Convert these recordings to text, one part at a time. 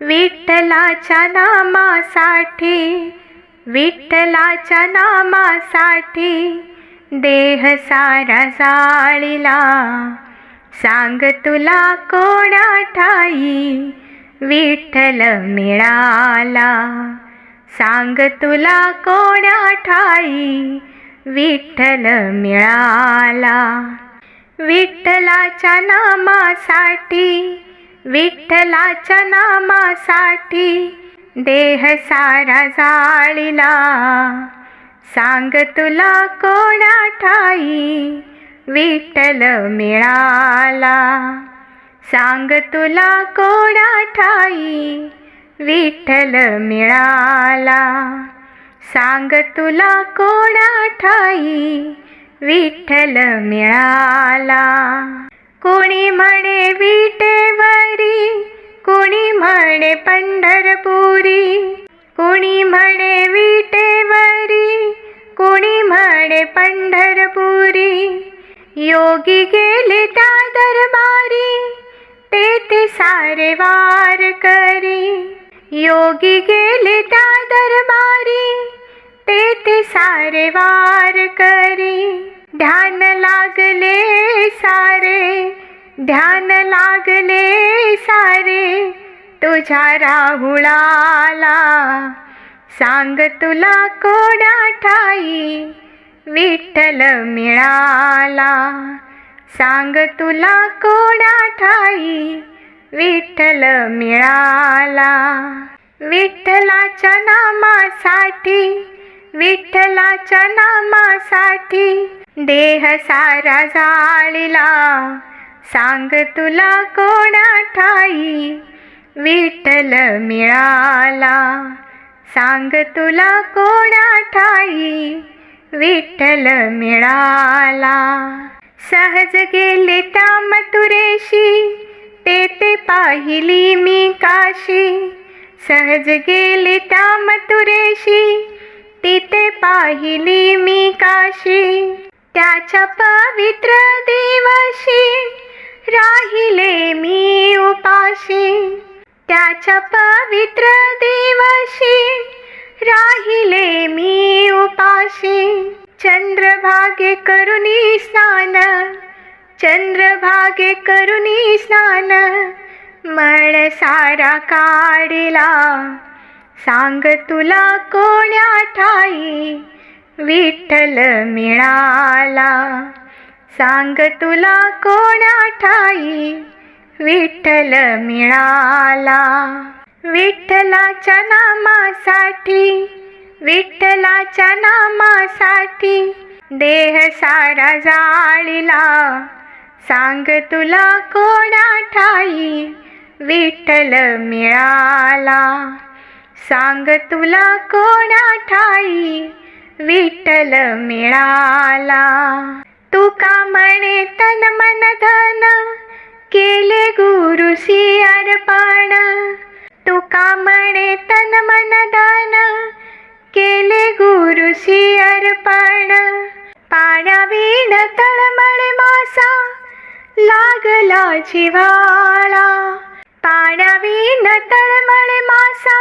विठ्ठलाच्या नामासाठी विठ्ठलाच्या नामासाठी देह सारा जाळीला. सांग तुला कोणा ठाई विठ्ठल मिळाला. सांग तुला कोणा ठाई विठ्ठल मिळाला. विठ्ठलाच्या नामासाठी विठ्ठलाच्या नामासाठी देह सारा जाळीला. सांग तुला कोणा ठाई विठ्ठल मिळाला. सांग तुला कोणा ठाई विठ्ठल मिळाला. सांग तुला कोणा ठाई विठ्ठल मिळाला. कोणी म्हणे विटेवारी कोणी म्हणे पंढरपुरी कोणी म्हणे विटेवारी कोणी म्हणे पंढरपुरी. योगी गेले त्या दरबारी तेथे सारे वार करी. योगी गेले त्या दरबारी तेथे सारे वार करी. ध्यान सारे तुझ्या राहुळाला सांग तुला कोणा ठाई विठ्ठल मिळाला. सांग तुला कोणा ठाई विठ्ठल मिळाला. विठ्ठलाच्या नामासाठी विठ्ठलाच्या नामासाठी देह सारा जाळीला सांग तुला कोणा ठाई? विठ्ठल मिळाला. सांग तुला कोणा ठाई? विठ्ठल मिळाला. सहज गेले त्या मथुरेशी तेथे पाहिली मी काशी. सहज गेले त्या मथुरेशी तिथे पाहिली मी काशी. त्याच्या पवित्र देवाशी राहिले मी उपाशी त्याच्या पवित्र देवाशी. राहिले मी उपाशी चंद्रभागे करुणी स्नान. चंद्रभागे करुणी स्नान मळ सारा काढिला. सांग तुला कोण्या ठाई विठ्ठल मिळाला. सांग तुला कोणा ठाई विठ्ठल मिळाला. विठ्ठलाच्या नामासाठी विठ्ठलाच्या नामासाठी देह सारा जाळीला. सांग तुला कोणा ठाई विठ्ठल मिळाला. सांग तुला कोणा ठाई विठ्ठल मिळाला. तुका म्हणे तन मन धन केले गुरुसी अर्पण तुका म्हणे तन मन धन केले गुरुसी अर्पण पाण्यावीण तळमळे मासा लागला जिव्हाळा पाण्यावीण तळमळे मासा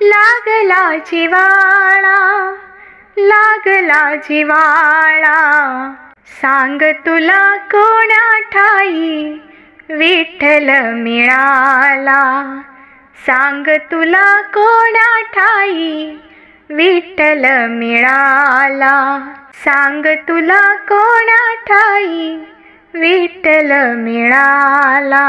लागला जिवाळा लागला जिवाळा. सांग तुला कोणा ठाई विठ्ठल मिळाला. सांग तुला कोणा ठाई विठ्ठल मिळाला. सांग तुला कोणा ठाई विठ्ठल मिळाला.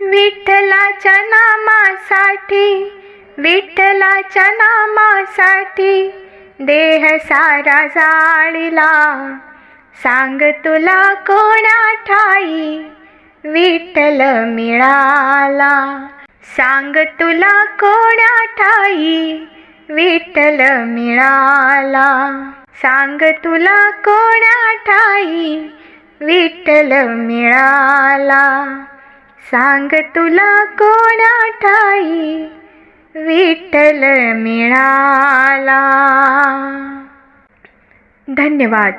विठ्ठलाच्या नामासाठी विठ्ठलाच्या नामासाठी देह सारा जाळीला. सांग तुला कोणा ठाई विठ्ठल मिळाला. सांग तुला कोणा ठाई विठ्ठल मिळाला. सांग तुला कोणा ठाई विठ्ठल मिळाला. सांग तुला कोणा ठाई विठ्ठल मिळाला. धन्यवाद.